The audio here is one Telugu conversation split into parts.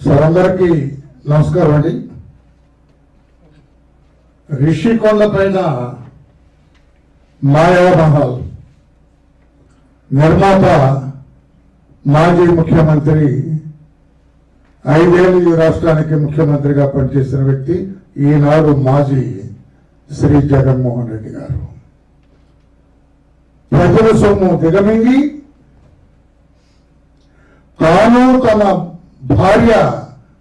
సార్ నమస్కారం అండి. రిషికొండ పైన మాయామహల్ నిర్మాత మాజీ ముఖ్యమంత్రి ఐదేళ్ళు ఈ రాష్ట్రానికి ముఖ్యమంత్రిగా పనిచేసిన వ్యక్తి ఈనాడు మాజీ శ్రీ జగన్మోహన్ రెడ్డి గారు. ప్రజల సొమ్ము దిగమింగి తాను తన భార్య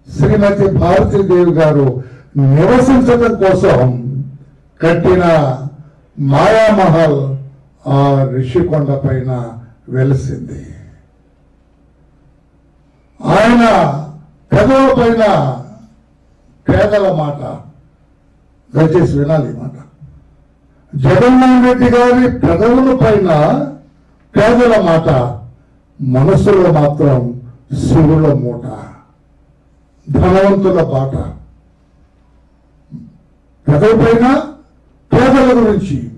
శ్రీమతి భారతీదేవి గారు నివసించడం కోసం కట్టిన మాయామహల్ ఆ రిషికొండ పైన వెలిసింది. ఆయన పెదవుల పైన పేదల మాట దయచేసి వినాలి మాట. జగన్మోహన్ రెడ్డి గారి పెదవుల పైన పేదల మాట మనసులో మాత్రం శివుల మూట. ధనవంతుల బాట. పెదవి పేదల గురించి.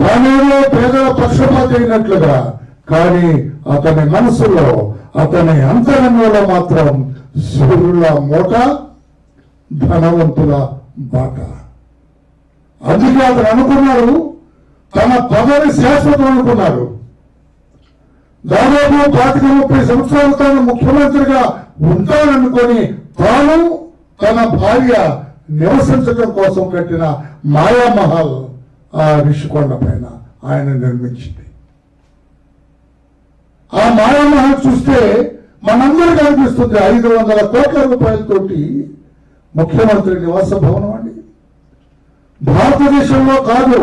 తానేదో పేదల పక్షపాతి అయినట్లుగా కానీ అతని మనసులో అతని అంతరంగంలో మాత్రం శివుల మూట ధనవంతుల బాట. అందుకే అతను అనుకున్నాడు తన పదవి శాశ్వతం అనుకున్నాడు. దాదాపు పాతిక ముప్పై సంవత్సరాలు తాను ముఖ్యమంత్రిగా ఉంటాననుకొని తాను తన భార్య నివసించడం కోసం కట్టిన మాయామహల్ ఆ రిషికొండ పైన ఆయన నిర్మించింది. ఆ మాయామహల్ చూస్తే మనందరికీ అనిపిస్తుంది ఐదు వందల కోట్ల రూపాయలతోటి ముఖ్యమంత్రి నివాస భవనం అండి. భారతదేశంలో కాదు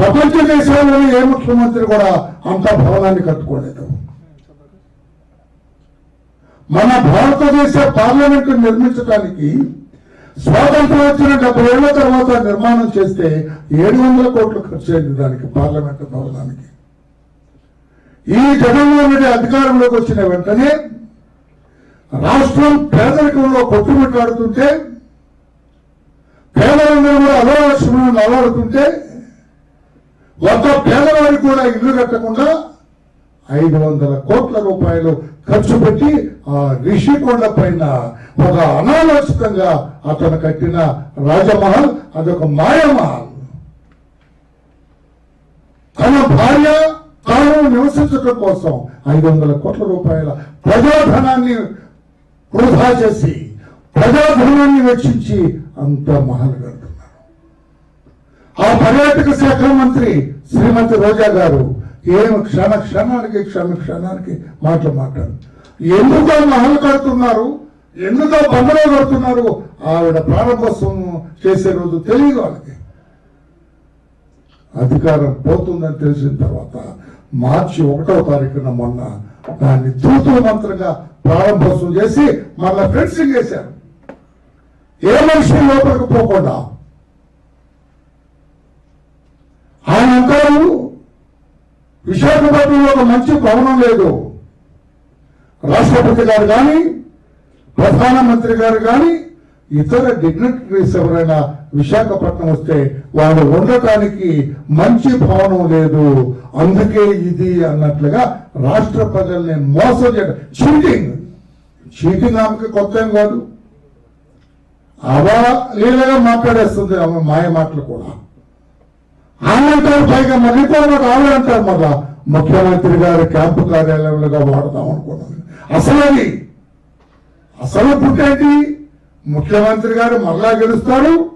ప్రపంచ దేశాలలో ఏ ముఖ్యమంత్రి కూడా అంత భవనాన్ని కట్టుకోలేదు. మన భారతదేశ పార్లమెంట్ నిర్మించడానికి స్వాతంత్రం వచ్చిన డెబ్బై ఏళ్ళ తర్వాత నిర్మాణం చేస్తే ఏడు వందల కోట్లు ఖర్చు అయింది దానికి పార్లమెంట్ భవనానికి. ఈ జగన్మోహన్ రెడ్డి అధికారంలోకి వచ్చిన వెంటనే రాష్ట్రం పేదరికంలో కొట్టుమిట్లాడుతుంటే పేదలందరూ కూడా అలవాటు అలవాడుతుంటే ఒక పేదవాడికి కూడా ఇల్లు కట్టకుండా ఐదు వందల కోట్ల రూపాయలు ఖర్చు పెట్టి ఆ రిషికొండ పైన ఒక అనాలోచితంగా అతను కట్టిన రాజమహల్ అదొక మాయామహల్. తన భార్య తాను నివసించడం కోసం ఐదు వందల కోట్ల రూపాయల ప్రజాధనాన్ని వృధా చేసి ప్రజాధనాన్ని వెచ్చించి అంత మహల్ కడుతున్నారు. ఆ పర్యాటక శాఖ మంత్రి శ్రీమతి రోజా గారు ఏం క్షణ క్షణానికి క్షణ క్షణానికి మాటలు మాట్లాడు. ఎందుకో మహల్ కడుతున్నారు? ఎందుకో బండలో కడుతున్నారు? ఆవిడ ప్రారంభోత్సవం చేసే రోజు తెలియదు వాళ్ళకి. అధికారం పోతుందని తెలిసిన తర్వాత మార్చి ఒకటో తారీఖున మొన్న దాన్ని తూతూ మంత్రంగా ప్రారంభోత్సవం చేసి మళ్ళా ఫెన్సింగ్ చేశారు. ఏ మనిషి లోపలికి పోకుండా ఆయన అంటారు విశాఖపట్నంలో ఒక మంచి భవనం లేదు. రాష్ట్రపతి గారు కానీ ప్రధానమంత్రి గారు కానీ ఇతర డిగ్నటరీస్ ఎవరైనా విశాఖపట్నం వస్తే వాళ్ళు ఉండటానికి మంచి భవనం లేదు. అందుకే ఇది అన్నట్లుగా రాష్ట్ర ప్రజల్ని మోసం చేయడం. చీటింగ్ చీటింగ్ ఆమెకి కొత్త ఏం కాదు. అవలీలగా మాట్లాడేస్తుంది ఆమె మాయ మాటలు కూడా. ఆమె అంటారు పైగా మళ్ళీ కూడా ఆమె అంటారు మళ్ళా. ముఖ్యమంత్రి గారి క్యాంపు కార్యాలయంలో వాడదాం అనుకున్నాను. అసలు అది అసలు పుట్టేంటి ముఖ్యమంత్రి గారు మరలా గెలుస్తారు.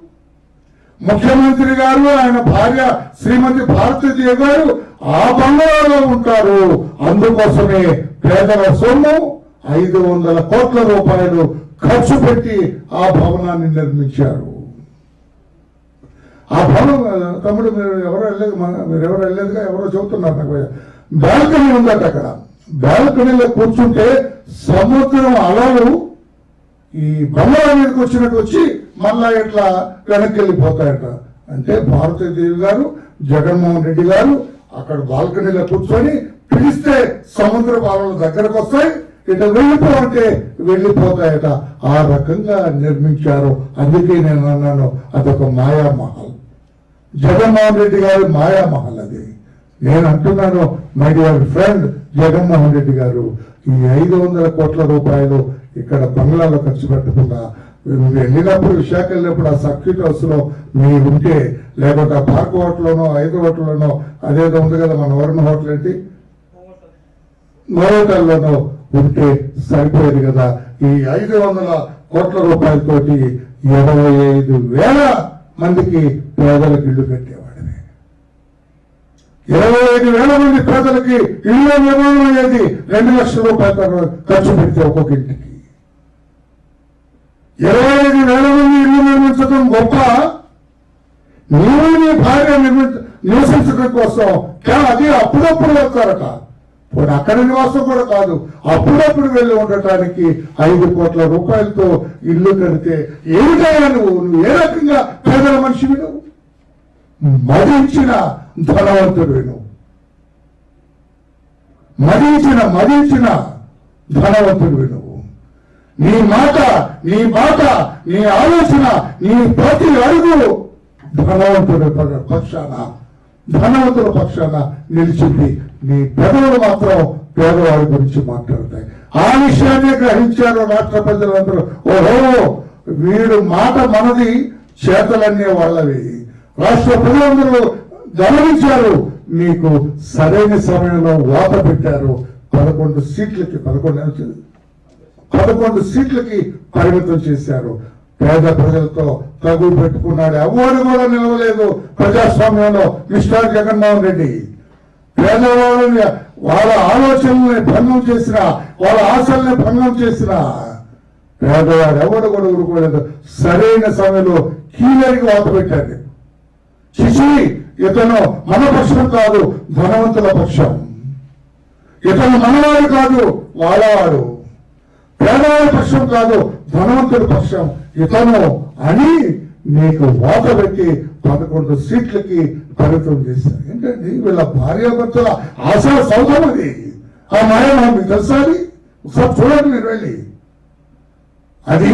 ముఖ్యమంత్రి గారు ఆయన భార్య శ్రీమతి భారతీయ గారు ఆ బంగారంలో ఉంటారు. అందుకోసమే పేదల సొమ్ము ఐదు వందల కోట్ల రూపాయలు ఖర్చు పెట్టి ఆ భవనాన్ని నిర్మించారు. ఆ భవనం తమ్ముడు మీరు ఎవరో వెళ్ళలేదు మీరు ఎవరు వెళ్ళలేదుగా ఎవరో చెబుతున్నారు నాకు బాల్కనీ ఉందట అక్కడ. బాల్కనీలో కూర్చుంటే సముద్రం అలలు ఈ బంగాళా మీదకి వచ్చినట్టు వచ్చి మళ్ళా ఇట్లా వెనక్కి వెళ్ళిపోతాయట అంటే భారతీదేవి గారు జగన్మోహన్ రెడ్డి గారు అక్కడ బాల్కనీలో కూర్చొని పిలిస్తే సముద్ర బాలలు దగ్గరకు వస్తాయి ఇటు వెళ్ళిపోవంటే వెళ్ళిపోతాయట. ఆ రకంగా నిర్మించారు. అందుకే నేను అన్నాను అదొక మాయామహల్. జగన్మోహన్ రెడ్డి గారి మాయామహల్ అది. నేను అంటున్నాను my dear friend Jaganmohan Reddy గారు ఈ ఐదు వందల కోట్ల రూపాయలు ఇక్కడ బంగ్లాలో ఖర్చు పెట్టకుండా నువ్వు వెళ్ళినప్పుడు విశాఖ వెళ్ళినప్పుడు ఆ సర్క్యూట్ హౌస్లో మీ ఉంటే లేకపోతే ఆ పార్క్ హోటల్లోనో ఐదు హోటల్లోనో అదేదో ఉంది కదా మన వరుణ హోటల్ ఏంటి? నోటల్లోనో ఉంటే సరిపోయేది కదా. ఈ ఐదు వందల కోట్ల రూపాయలతోటి ఇరవై ఐదు వేల మందికి పేదలకు ఇల్లు కట్టేవాడిని. ఇరవై ఐదు వేల మంది పేదలకి ఇల్లు నిర్మాణం అనేది రెండు లక్షల రూపాయలు ఖర్చు పెడితే ఒక్కొక్క ఇంటికి. ఇరవై ఐదు వేల మంది ఇల్లు నిర్మించడం గొప్ప. నీవు నీ భార్య నిర్మించ నివసించడం కోసం కానీ అది అప్పుడప్పుడు వస్తారట. ఇప్పుడు అక్కడ నివాసం కూడా కాదు. అప్పుడప్పుడు వెళ్ళి ఉండటానికి ఐదు కోట్ల రూపాయలతో ఇల్లు కడితే ఏమిటయ్యా నువ్వు? నువ్వు ఏ రకంగా పేదల మనిషి నువ్వు? మదించిన ధనవంతుడు నువ్వు మదించిన మదించిన ధనవంతుడివి నువ్వు నీ మాట నీ మాట నీ ఆలోచన నీ ప్రతి అడుగు ధనవంతుడు పక్షాన ధనవంతుల పక్షాన నిలిచింది. నీ పెదవులు మాత్రం పేదవాడి గురించి మాట్లాడతాయి. ఆ విషయాన్ని గ్రహించారు రాష్ట్ర ప్రజలందరూ. ఓహో వీడు మాట మనది చేతలన్నీ వాళ్ళవి. రాష్ట్ర ప్రజలందరూ గమనించారు. మీకు సరైన సమయంలో వాత పెట్టారు. పదకొండు సీట్లకి పదకొండు పదకొండు సీట్లకి పరిమితం చేశారు. పేద ప్రజలతో తగు పెట్టుకున్నాడు. ఎవరు కూడా నిలవలేదు ప్రజాస్వామ్యంలో మిస్టర్ జగన్మోహన్ రెడ్డి. పేదవాళ్ళని వాళ్ళ ఆలోచనల్ని భంగం చేసిన వాళ్ళ ఆశల్ని భంగం చేసిన పేదవాడు ఎవరు కూడా ఊరుకోలేదు. సరైన సమయంలో కీలరికి వాత పెట్టారు చిచి ఇతను మన పక్షం కాదు ధనవంతుల పక్షం. ఇతను మనవాడు కాదు వాళ్ళవాడు పేదవాడి పక్షం కాదు ధనవంతుడి పక్షం. ఇతను అని నీకు వాత పెట్టి పదకొండు సీట్లకి పరిమితం చేశారు ఏంటండి? వీళ్ళ భార్యాభర్తల ఆశా సౌధం అది. ఆ మాయమ మీకు తెలుసా ఒకసారి చూడండి మీరు వెళ్ళి. అది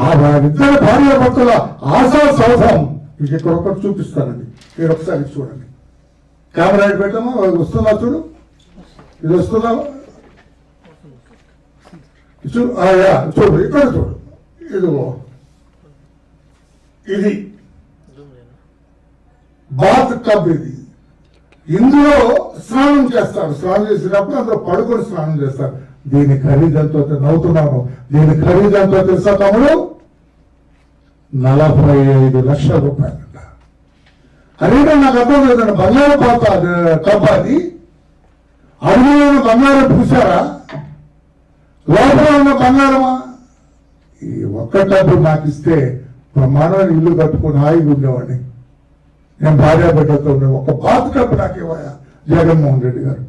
ఆ ఇద్దరు భార్యాభర్తల ఆశా సౌధం మీకు ఇక్కడ ఒకటి చూపిస్తానండి. మీరు ఒకసారి చూడండి. కెమెరా పెట్టామా? వస్తుందా చూడు? ఇది వస్తుందా? చూడు. యా, చూడు. ఇక్కడ చూడు. ఇదిగో ఇది. బాత్ టబ్ ఇది. ఇందులో స్నానం చేస్తారు. స్నానం చేసినప్పుడు అందులో పడుకొని స్నానం చేస్తారు. దీని ఖరీదంతో నవ్వుతున్నాను దీని ఖరీదంతో తెలుసా తమ్ముడు? నలభై ఐదు లక్షల రూపాయలంట అదేంటో నాకు అర్థం లేదండి బంగారు పాత కప్ప అది అడుగులో బంగారం చూసారా లోపల ఉన్న బంగారమా? ఈ ఒక్క డబ్బు నాకు ఇస్తే బ్రహ్మాండమైన ఇల్లు కట్టుకుని హాయిగా ఉండేవాడిని. నేను భార్య బిడ్డతో ఉండే ఒక బాత్ కప్పు నాకు ఇవ్వయా జగన్మోహన్ రెడ్డి గారు.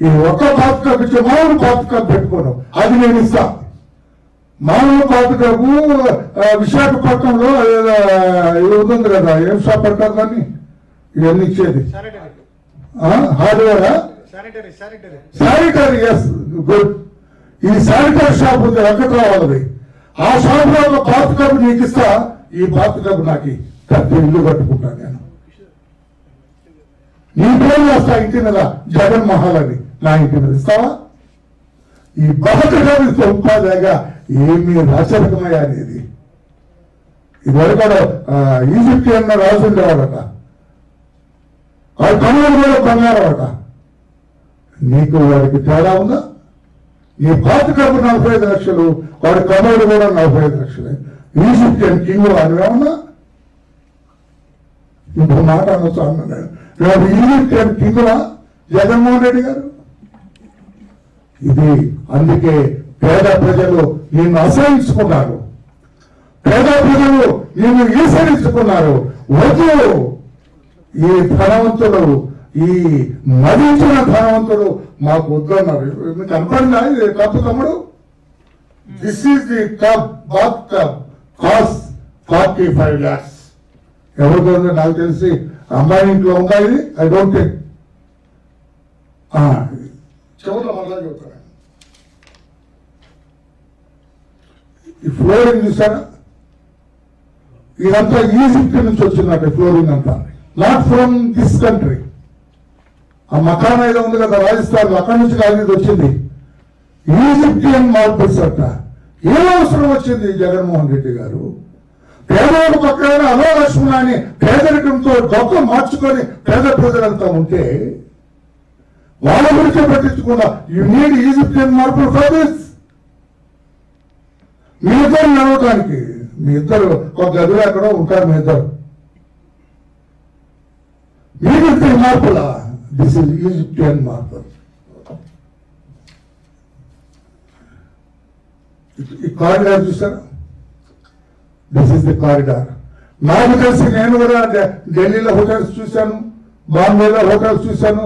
ఈ ఒక్క బాత్ కప్పు ఇచ్చే మామూలు బాత్ కప్పు పెట్టుకోను అది నేను ఇస్తాను మామూలు బాత్ కప్ విశాఖపట్నంలో ఉంది కదా ఏం షాప్ అంటారు దాన్ని? ఇవన్నీ ఇచ్చేది. హార్డ్వేరా? శానిటరీ ఎస్ గుడ్ ఈ శానిటరీ షాప్ ఉంది వెంకట్రావు ఆ షాప్లో ఒక బాత్ టబ్ నీకు ఇస్తా ఈ బాత్ టబ్ నాకు. పెద్ద ఇల్లు కట్టుకుంటాను నేను. నీ పేరు వస్తా ఇంటి మీద జగన్ మహల్ అని నా ఇంటి మీద ఇస్తావా? ఈ బాత్ టబ్ ఇస్తే ఉపాధిగా ఏమి రాచరికమయ్యా అనేది ఇదివరకు ఈజిప్టియన్ రాజు ఉండేవాడట వాడి కన్నులు కూడా బంగారం నీకు వాడికి తేడా ఉందా? నీ పాత డబ్బు నలభై ఐదు లక్షలు వాడి కమోడు కూడా నలభై ఐదు లక్షలే. ఈజిప్టియన్ కింగ్ అనివేమన్నా ఇంకో మాట అనొచ్చు అన్నాడు. వాడు ఈజిప్టియన్ కింగులా జగన్మోహన్ రెడ్డి గారు? ఇది అందుకే పేద ప్రజలు నిన్ను ఆశ్రయించుకున్నారు. పేద ప్రజలు నిన్ను ఈసరించుకున్నారు వద్దు! ఈ ధనవంతుడు ఈ మదించిన ధనవంతుడు మాకు వద్దన్నారు మీకు కనపడిందా? ఇది తప్పు తమ్ముడు? This is the cup bath cup cost forty five lakhs ఎవరితో ఉందో నాకు తెలిసి అమ్మాయి ఇంట్లో ఉందా ఇది? ఐ డోంట్ థింక్ చివరిలో మళ్ళా చెబుతాను ఈ ఫ్లోరింగ్ చూసారా? ఇదంతా ఈజిప్ట్ నుంచి వచ్చిందట ఫ్లోరింగ్ అంతా. నాట్ ఫ్రమ్ దిస్ కంట్రీ ఆ మకాన్ ఏదో ఉంది కదా రాజస్థాన్. అక్కడి నుంచి కాదు ఇది వచ్చింది. ఈజిప్టియన్ మార్పుల్స్ అంట ఏం అవసరం వచ్చింది జగన్మోహన్ రెడ్డి గారు? పేదవాడు పక్కన అలో లక్ష్మణ అని పేదరికంతో గొప్ప మార్చుకొని పేద ప్రజలంతా ఉంటే వాళ్ళ గురించి పట్టించకుండా యు నీడ్ ఈజిప్టియన్ మార్పులు ఫర్ దిస్ మీ ఇద్దరు నడవటానికి మీ ఇద్దరు ఒక గదిలో ఎక్కడో ఉంటారు మీ ఇద్దరు. మీరు ఇద్దరు మార్పులా దిస్ ఇస్ ఈజిప్టియన్ మార్పుల్ ఈ కారిడార్ చూసారా దిస్ ఇస్ ది కారిడార్ నాకు తెలిసి నేను కూడా ఢిల్లీలో హోటల్స్ చూశాను బాంబేలో హోటల్స్ చూశాను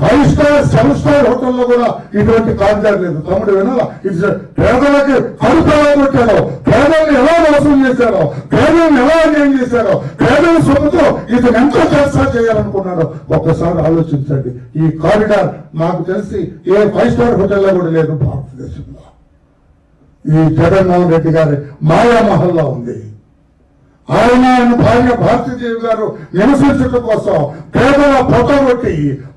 ఫైవ్ స్టార్ సెవెన్ స్టార్ హోటల్లో కూడా ఇటువంటి కారిడార్ లేదు. తమ్ముడు వినాలా? ఇట్స్ పేదలకి కడుపులా కొట్టారో పేదల్ని ఎలా మోసం చేశారో పేదల్ని ఎలా అన్యాయం చేశారో పేదల సొమ్ముతో ఇది ఎంత చేస్తా చేయాలనుకున్నారో ఒక్కసారి ఆలోచించండి. ఈ కారిడార్ నాకు తెలిసి ఏ ఫైవ్ స్టార్ హోటల్లో కూడా లేదు భారతదేశంలో. ఈ జగన్మోహన్ రెడ్డి గారి మాయామహల్లో ఉంది. ఆయన ఆయన భార్య భారతీదేవి గారు నివసించడం కోసం పేదల పొట్టగొట్టి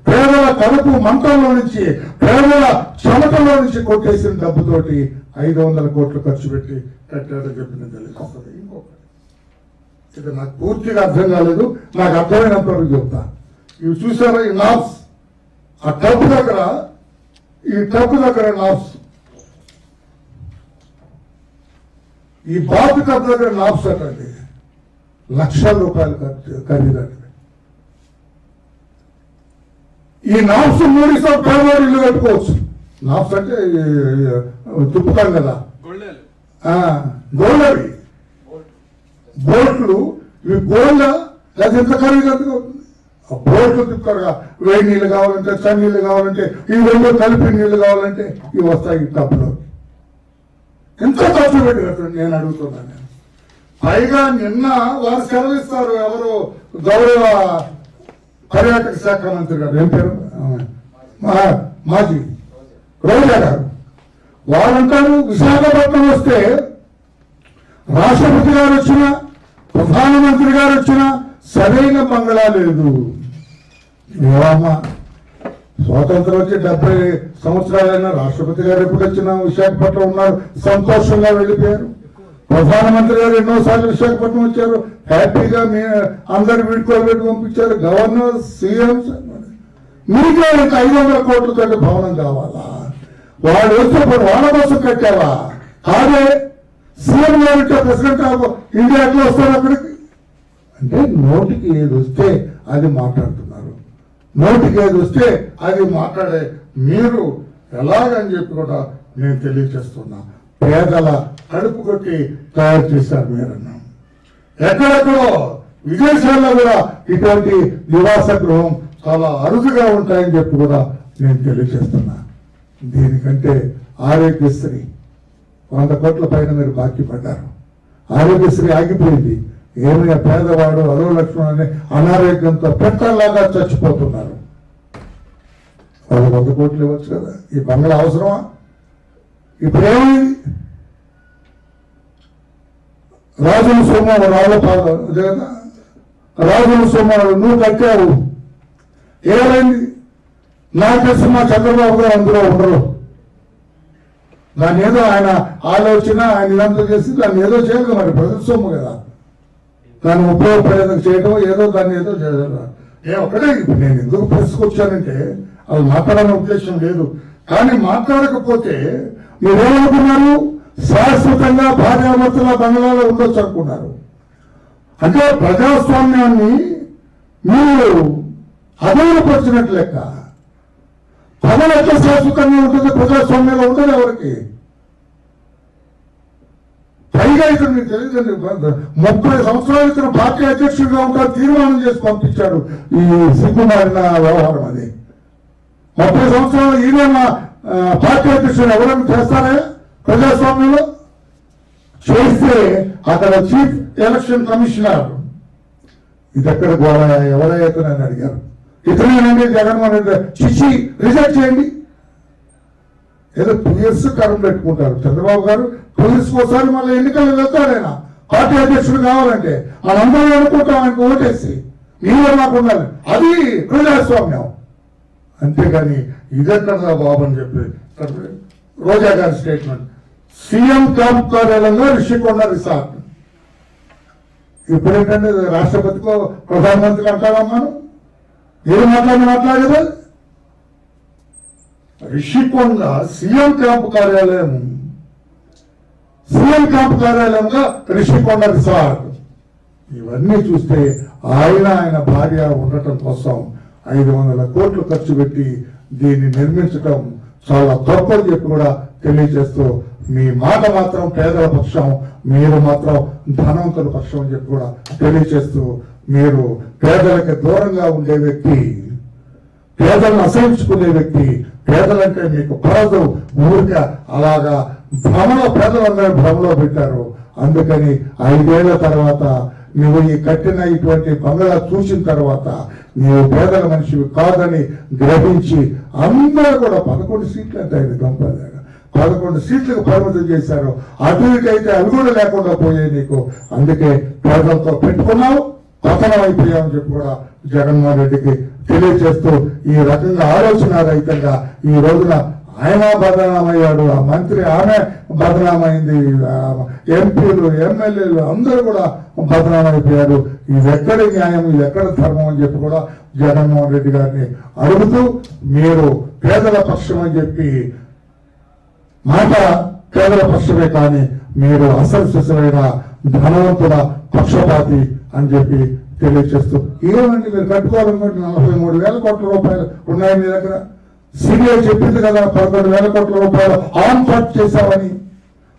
పేదల కడుపు మంటల్లో నుంచి పేదల చెమటలో నుంచి కొట్టేసిన డబ్బుతోటి ఐదు వందల కోట్లు ఖర్చు పెట్టి కట్టాడని చెప్పిన తెలుస్తుంది ఇంకొకటి. ఇది నాకు పూర్తిగా అర్థం కాలేదు నాకు అర్థమైనంత వరకు చెప్తా. ఇవి చూసారా ఈ నాబ్స్ ఆ టబ్ దగ్గర ఈ టబ్ దగ్గర నాబ్స్ ఈ బాబు టబ్ దగ్గర నాబ్స్ అండి లక్షల రూపాయలు ఖరీదండి ఈ నాబ్స్ మూడితో పేదవాడు ఇల్లు కట్టుకోవచ్చు. నాబ్స్ అంటే తిప్పుతాం కదా. ఆ, గోళ్ళవి బోట్లు ఇవి గోళ్ళ లేదా ఎంత ఖరీదు అవుతుంది? ఆ బోట్లు తిప్పుతారుగా వేడి నీళ్ళు కావాలంటే చని నీళ్ళు కావాలంటే ఈ రెండు కలిపి నీళ్ళు కావాలంటే ఇవి వస్తాయి టబ్లో. ఎంత ఖర్చు పెట్టి కట్టండి నేను అడుగుతున్నాను. నేను. పైగా నిన్న వారు సెలవిస్తారు ఎవరు? గౌరవ పర్యాటక శాఖ మంత్రి గారు. ఏం పేరు? మాజీ రోజా గారు. వారంటారు విశాఖపట్నం వస్తే రాష్ట్రపతి గారు వచ్చిన ప్రధానమంత్రి గారు వచ్చిన సరైన బంగళా లేదు. ఏమమ్మా స్వాతంత్రం వచ్చి డెబ్బై సంవత్సరాలైనా రాష్ట్రపతి గారు ఎప్పుడు వచ్చినా విశాఖపట్నం ఉన్నారు. సంతోషంగా వెళ్ళిపోయారు. ప్రధానమంత్రి గారు ఎన్నోసార్లు విశాఖపట్నం వచ్చారు. హ్యాపీగా మీ అందరు వీడుకోబెట్టి పంపించారు. గవర్నర్ సీఎం మీకే ఇంకా ఐదు వందల కోట్లతో భవనం కావాలా? వాళ్ళు వచ్చినప్పుడు వాళ్ళ కోసం కట్టావా? కాదే సీఎం గారు ప్రెసిడెంట్ ఆఫ్ ఇండియా ఎట్లా వస్తారు అక్కడికి? అంటే నోటికి ఏది వస్తే అది మాట్లాడుతున్నారు. నోటికి ఏది వస్తే అది మాట్లాడే మీరు ఎలాగని చెప్పి కూడా నేను తెలియజేస్తున్నా. పేదల కడుపు కొట్టి తయారు చేశారు మీరన్నా. ఎక్కడెక్కడో విదేశాల్లో కూడా ఇటువంటి నివాస గృహం చాలా అరుదుగా ఉంటాయని చెప్పి కూడా నేను తెలియజేస్తున్నా. దీనికంటే ఆరోగ్యశ్రీ వంద కోట్ల పైన మీరు బాకీ పడ్డారు. ఆరోగ్యశ్రీ ఆగిపోయింది. ఏమైనా పేదవాడు అరువు లక్ష్మణ్ అనే అనారోగ్యంతో పెట్టలాగా చచ్చిపోతున్నారు. వాళ్ళు వంద కోట్లు ఇవ్వచ్చు కదా? ఈ బంగ్లా అవసరమా? ఇప్పుడు ఏమైంది రాజుల సోమవారం రావులపాద రాజుల సోమవారం నువ్వు కట్టావు ఏమైంది? నా తెలిసి మా చంద్రబాబు గారు అందులో ఉండరు. దాన్ని ఏదో ఆయన ఆలోచన ఆయన ఇదంతా చేసి దాన్ని ఏదో చేయాలి మరి ప్రజల కదా. దాన్ని ఉపయోగపడేందుకు చేయడం ఏదో దాన్ని ఏదో చేయాలి ఏ ఒకటే ఇప్పుడు నేను ఎందుకు ప్రెస్కొచ్చానంటే అది మాట్లాడాలనే ఉద్దేశం లేదు. కానీ మాట్లాడకపోతే మీరేమనుకున్నారు? శాశ్వతంగా భార్యాభర్తల బంగ్లాలో ఉండొచ్చు అనుకున్నారు. అంటే ప్రజాస్వామ్యాన్ని మీరు అధైర్యపరిచినట్లు లెక్క. పదవి ఎట్లా శాశ్వతంగా ఉంటుంది ప్రజాస్వామ్యంలో ఉండదు ఎవరికి. పైగా ఇక్కడ మీకు తెలియదండి ముప్పై సంవత్సరాల క్రితం పార్టీ అధ్యక్షుడిగా ఉంటారు తీర్మానం చేసి పంపించాడు ఈ సిగ్గుమారిన వ్యవహారం అది. ముప్పై సంవత్సరాలు ఈయన పార్టీ అధ్యక్షుడు ఎవరైనా చేస్తారా? ప్రజాస్వామ్యంలో? చేస్తే అక్కడ చీఫ్ ఎలక్షన్ కమిషనర్. ఇది ఎక్కడ గోడ ఎవరైతే నన్ను అడిగారు? ఇతనేనండి జగన్మోహన్ రెడ్డి చిచ్చి రిజెక్ట్ చేయండి. ఏదో టూ ఇయర్స్ టర్మ్ పెట్టుకుంటారు. చంద్రబాబు గారు టూ ఇయర్స్ ఒకసారి మళ్ళీ ఎన్నికలు వెళ్తాడు ఆయన. పార్టీ అధ్యక్షుడు కావాలంటే వాళ్ళందరూ అనుకుంటాం ఆయనకు ఓటేసి నీళ్ళు నాకు ఉండాలి. అది ప్రజాస్వామ్యం. అంతేగాని ఇదెక్కడ బాబు అని చెప్పి రోజా గారి స్టేట్మెంట్ సీఎం క్యాంప్ కార్యాలయంలో రిషికొండ రిసార్ట్. ఇప్పుడు ఏంటంటే రాష్ట్రపతికో ప్రధానమంత్రికి అంటారా ఏం మాట్లాడి మాట్లాడేది? రిషికొండ సీఎం క్యాంప్ కార్యాలయం. సీఎం క్యాంప్ కార్యాలయంగా రిషికొండ రిసార్ట్. ఇవన్నీ చూస్తే ఆయన ఆయన భార్య ఉండటం కోసం ఐదు వందల కోట్లు ఖర్చు పెట్టి దీన్ని నిర్మించటం చాలా తప్పని చెప్పి కూడా తెలియజేస్తూ మీ మాట మాత్రం పేదల పక్షం మీరు మాత్రం ధనవంతుల పక్షం అని చెప్పి కూడా తెలియజేస్తూ మీరు పేదలకి దూరంగా ఉండే వ్యక్తి పేదలను అసహించుకునే వ్యక్తి పేదలంటే మీకు పడదు ఊరిక అలాగా భ్రమలో పేదలందరూ భ్రమలో పెట్టారు. అందుకని ఐదేళ్ళ తర్వాత నువ్వు ఈ కట్టిన ఇటువంటి బంగ్లా చూసిన తర్వాత నీవు పేదల మనిషివి కాదని గ్రహించి అందరూ కూడా పదకొండు సీట్లు అంటే ఆయన గంపలేక పదకొండు సీట్లకు పరిమితం చేశారు. అటు ఇటు అయితే అవి కూడా లేకుండా పోయాయి నీకు. అందుకే పేదలతో పెట్టుకున్నావు పతనం అయిపోయామని చెప్పి కూడా జగన్మోహన్ రెడ్డికి తెలియజేస్తూ ఈ రకంగా ఆలోచన రహితంగా ఈ రోజున ఆయన బదనామయ్యాడు ఆ మంత్రి ఆమె బదనామైంది ఎంపీలు ఎమ్మెల్యేలు అందరూ కూడా బదనామైపోయారు. ఇది ఎక్కడ న్యాయం ఇది ఎక్కడ ధర్మం అని చెప్పి కూడా జగన్మోహన్ రెడ్డి గారిని అడుగుతూ మీరు పేదల పక్షం అని చెప్పి మాట పేదల పక్షమే కానీ మీరు అసలు ధనవంతుల పక్షపాతి అని చెప్పి తెలియజేస్తూ ఏమండి మీరు కట్టుకోవాలనుకుంటే నలభై మూడు వేల కోట్ల రూపాయలు ఉన్నాయి మీ దగ్గర? సిబిఐ చెప్పింది కదా పదకొండు వేల కోట్ల రూపాయలు ఆన్ పార్ట్ చేశామని.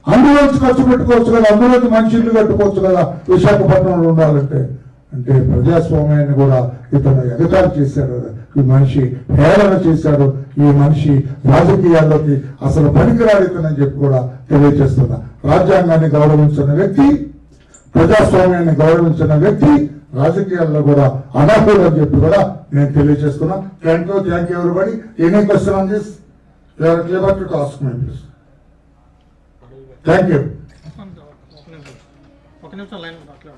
అందులోంచి ఖర్చు పెట్టుకోవచ్చు కదా అందులోంచి మంచి ఇల్లు కట్టుకోవచ్చు కదా విశాఖపట్నంలో ఉండాలంటే. అంటే ప్రజాస్వామ్యాన్ని కూడా ఇతను ఎగతాలు చేశారు ఈ మనిషి హేళన చేశారు ఈ మనిషి రాజకీయాల్లోకి అసలు పనికిరాడు ఇతనని చెప్పి కూడా తెలియజేస్తున్నా. రాజ్యాంగాన్ని గౌరవించిన వ్యక్తి ప్రజాస్వామ్యాన్ని గౌరవించిన వ్యక్తి రాజకీయాల్లో కూడా అనర్హులు అని చెప్పి కూడా నేను తెలియజేస్తున్నా. Thank you thank you everybody any question on this you are clear to task my please thank you ఒక నిమిషం లైన్ అట్లే